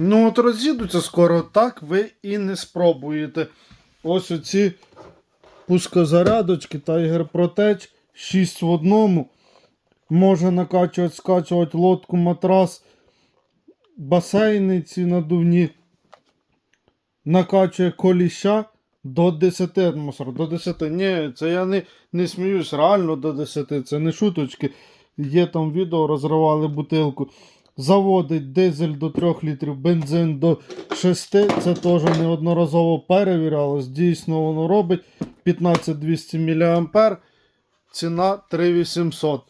Ну, от роз'їдуться скоро, так ви і не спробуєте. Ось оці пускозарядочки Tiger Protect 6 в одному. Може накачувати, скачувати лодку, матрас, басейни ці надувні. Накачує коліща до 10 атмосфер. До 10. Ні, це я не, не сміюсь, реально до 10. Це не шуточки. Є там відео, розривали бутилку. Заводить дизель до 3 літрів, бензин до 6. Це теж неодноразово перевірялось. Дійсно, воно робить 15200 мА. Ціна 3800.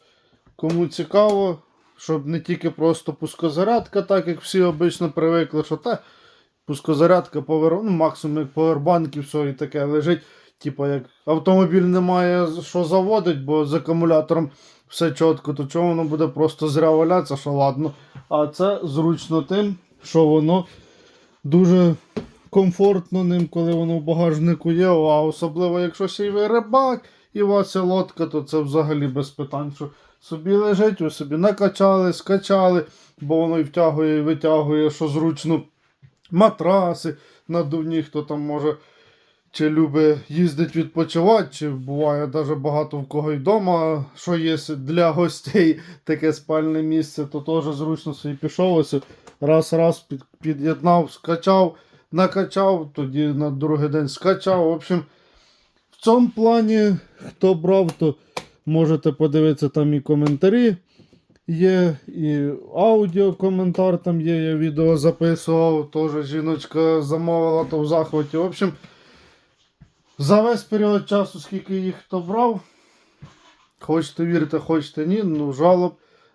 Кому цікаво, щоб не тільки просто пускозарядка, так як всі обично привикли, що та пускозарядка повер... ну, максимум як повербанк і все і таке лежить. Типа як автомобіль не має що заводить, бо з акумулятором все чітко, то чого воно буде просто зря валятися, що ладно. А це зручно тим, що воно дуже комфортно ним, коли воно в багажнику є. А особливо, якщо ще й ви рибак і у вас є лодка, то це взагалі без питань. Що собі лежить, ви собі накачали, скачали, бо воно і втягує, і витягує, що зручно. Матраси надувні, хто там може чи любить їздить відпочивати, чи буває даже багато в кого й вдома, що є для гостей таке спальне місце, то теж зручно собі пішов. Ось раз раз під, під'єднав, скачав, накачав, тоді на другий день скачав. В общем, в цьому плані, хто брав, то можете подивитися там і коментарі. Є і аудіокоментар там є, я відео записував, теж жіночка замовила, то в захваті. В общем, за весь період часу, скільки їх хто брав, хочете вірте, хочете ні, ну жалоб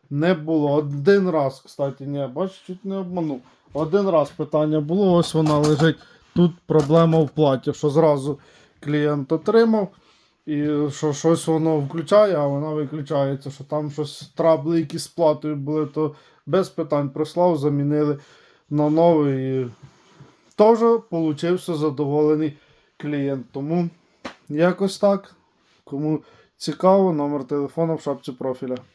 не було. Один раз, кстати, ні, бачиш, чуть не обманув. Один раз питання було, ось вона лежить. Тут проблема в платі, що зразу клієнт отримав. І що щось воно включає, а вона виключається, що там щось трабли, які з платою були, то без питань прислав, замінили на новий. І теж получився задоволений клієнт. Тому якось так. Кому цікаво, номер телефону в шапці профіля.